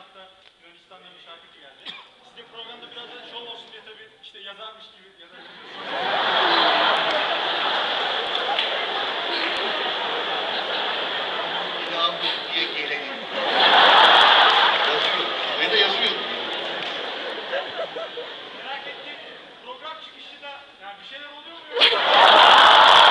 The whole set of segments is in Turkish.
hafta Yunanistan'dan bir şarkıcı geldi. Sizin programda biraz da şov olsun diye tabii işte yazarmış gibi ya da Ya bu diye geleni. Yazıyor. Ve de yazıyor. merak ettiğim program çıkışı da yani bir şeyler oluyor mu? yoksa?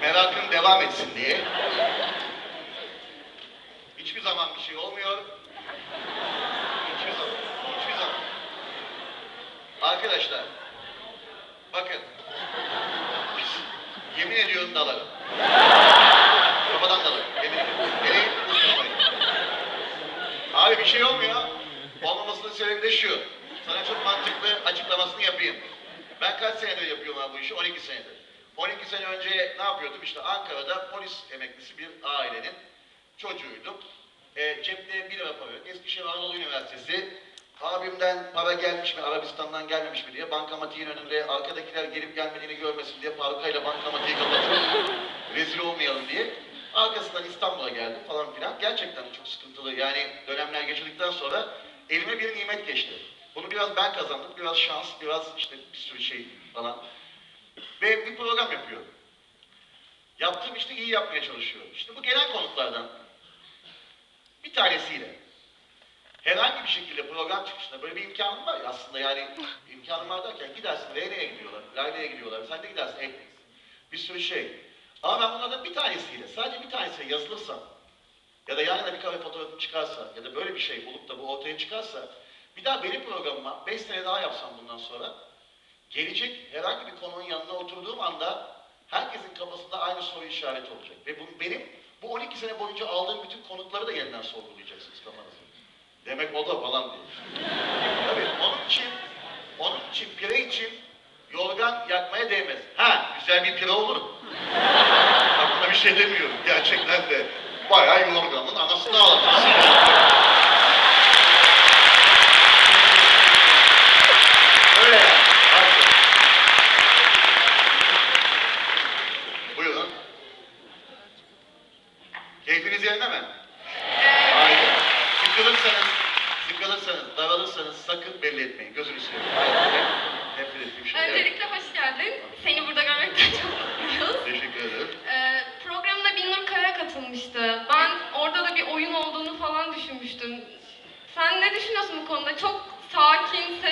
Merakın devam etsin diye. Hiçbir zaman bir şey olmuyor. Hiçbir zaman. Hiçbir zaman. Arkadaşlar. Bakın. Yemin ediyorum dalarım. Kafadan dalarım. Yemin ediyorum. Beni unutmayın. Abi bir şey olmuyor. Olmamasının sebebi de şu. Sana çok mantıklı açıklamasını yapayım. Ben kaç senedir yapıyorum abi bu işi? 12 senedir. 12 sene önce ne yapıyordum? İşte Ankara'da polis emeklisi bir ailenin çocuğuydum. E, cepte 1 lira para yok. Eskişehir Anadolu Üniversitesi abimden para gelmiş mi, Arabistan'dan gelmemiş mi diye bankamatiğin önünde arkadakiler gelip gelmediğini görmesin diye parkayla bankamatiği kapatıyor. Rezil olmayalım diye. Arkasından İstanbul'a geldim falan filan. Gerçekten çok sıkıntılı yani dönemler geçirdikten sonra elime bir nimet geçti. Bunu biraz ben kazandım, biraz şans, biraz işte bir sürü şey falan. Ve bir program yapıyorum. Yaptığım işte iyi yapmaya çalışıyorum. İşte bu gelen konuklardan bir tanesiyle herhangi bir şekilde program çıkışında böyle bir imkanım var ya aslında yani imkanım var derken gidersin Reyne'ye gidiyorlar, Lale'ye gidiyorlar, sen de gidersin Ekmek. Bir sürü şey. Ama ben bunlardan bir tanesiyle, sadece bir tanesiyle yazılırsam ya da yarın da bir kare fotoğrafım çıkarsa ya da böyle bir şey olup da bu ortaya çıkarsa bir daha benim programıma 5 sene daha yapsam bundan sonra gelecek herhangi bir konunun yanına oturduğum anda herkesin kafasında aynı soru işareti olacak. Ve bu, benim bu 12 sene boyunca aldığım bütün konukları da yeniden sorgulayacaksınız kafanızda. Demek o da falan diye. Tabii onun için, onun için pire için yorgan yakmaya değmez. Ha güzel bir pire olur. Aklına bir şey demiyorum. Gerçekten de bayağı yorganın Keyfiniz yerinde mi? Hayır. Sıkılırsanız, sıkılırsanız, daralırsanız sakın belli etmeyin. Gözünü seveyim. Hayır. Nefret ettiğim şey. Evet. Öncelikle hoş geldin. Seni burada görmekten çok mutluyuz. Teşekkür ederim. Ee, programda Binnur Kaya katılmıştı. Ben orada da bir oyun olduğunu falan düşünmüştüm. Sen ne düşünüyorsun bu konuda? Çok sakin,